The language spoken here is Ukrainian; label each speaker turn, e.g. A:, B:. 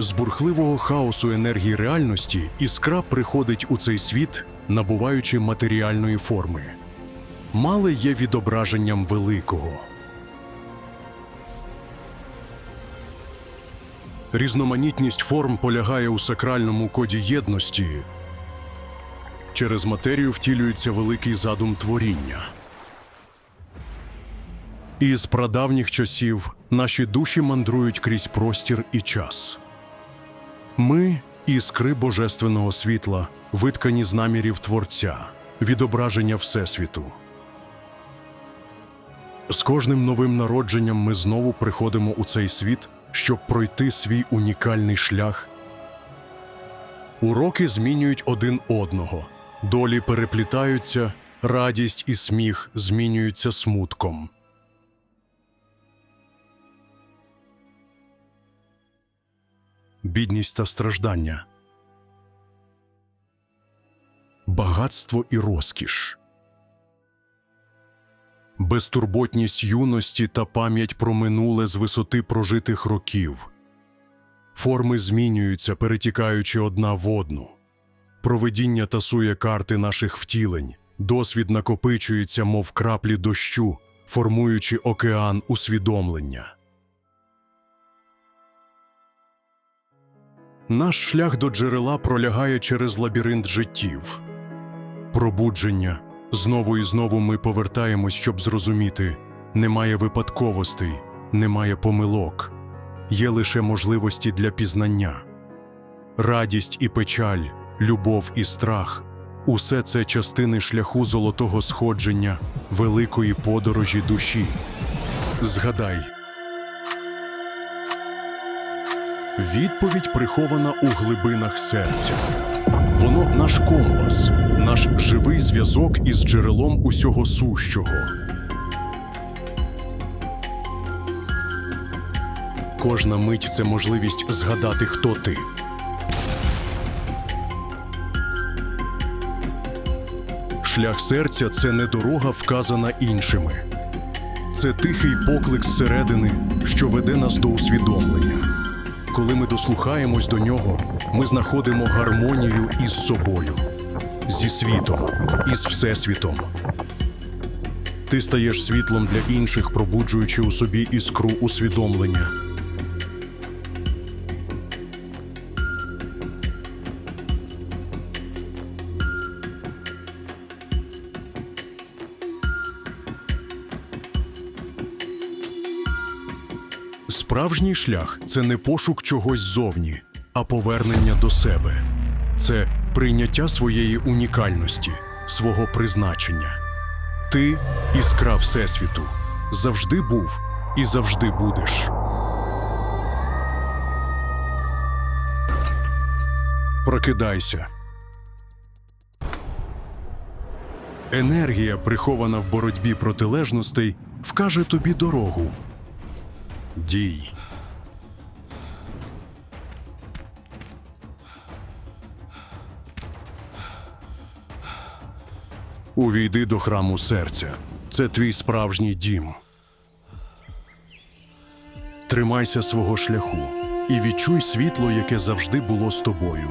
A: З бурхливого хаосу енергії реальності іскра приходить у цей світ, набуваючи матеріальної форми. Мале є відображенням великого. Різноманітність форм полягає у сакральному коді єдності. Через матерію втілюється великий задум творіння. Із прадавніх часів наші душі мандрують крізь простір і час. Ми іскри божественного світла, виткані з намірів Творця, відображення Всесвіту. З кожним новим народженням ми знову приходимо у цей світ, щоб пройти свій унікальний шлях. Уроки змінюють один одного, долі переплітаються, радість і сміх змінюються смутком. Бідність та страждання, багатство і розкіш, безтурботність юності та пам'ять про минуле з висоти прожитих років. Форми змінюються, перетікаючи одна в одну. Провидіння тасує карти наших втілень, досвід накопичується, мов краплі дощу, формуючи океан усвідомлення. Наш шлях до джерела пролягає через лабіринт життів. Пробудження. Знову і знову ми повертаємось, щоб зрозуміти: немає випадковостей, немає помилок, є лише можливості для пізнання. Радість і печаль, любов і страх усе це частини шляху золотого сходження, великої подорожі душі. Згадай. Відповідь прихована у глибинах серця. Воно наш компас, наш живий зв'язок із джерелом усього сущого. Кожна мить це можливість згадати, хто ти. Шлях серця це не дорога, вказана іншими. Це тихий поклик зсередини, що веде нас до усвідомлення. Коли ми дослухаємось до нього, ми знаходимо гармонію із собою, зі світом, із всесвітом. Ти стаєш світлом для інших, пробуджуючи у собі іскру усвідомлення. Справжній шлях це не пошук чогось ззовні, а повернення до себе. Це прийняття своєї унікальності, свого призначення. Ти іскра Всесвіту. Завжди був і завжди будеш. Прокидайся. Енергія, прихована в боротьбі протилежностей, вкаже тобі дорогу. Дій. Увійди до храму серця. Це твій справжній дім. Тримайся свого шляху і відчуй світло, яке завжди було з тобою.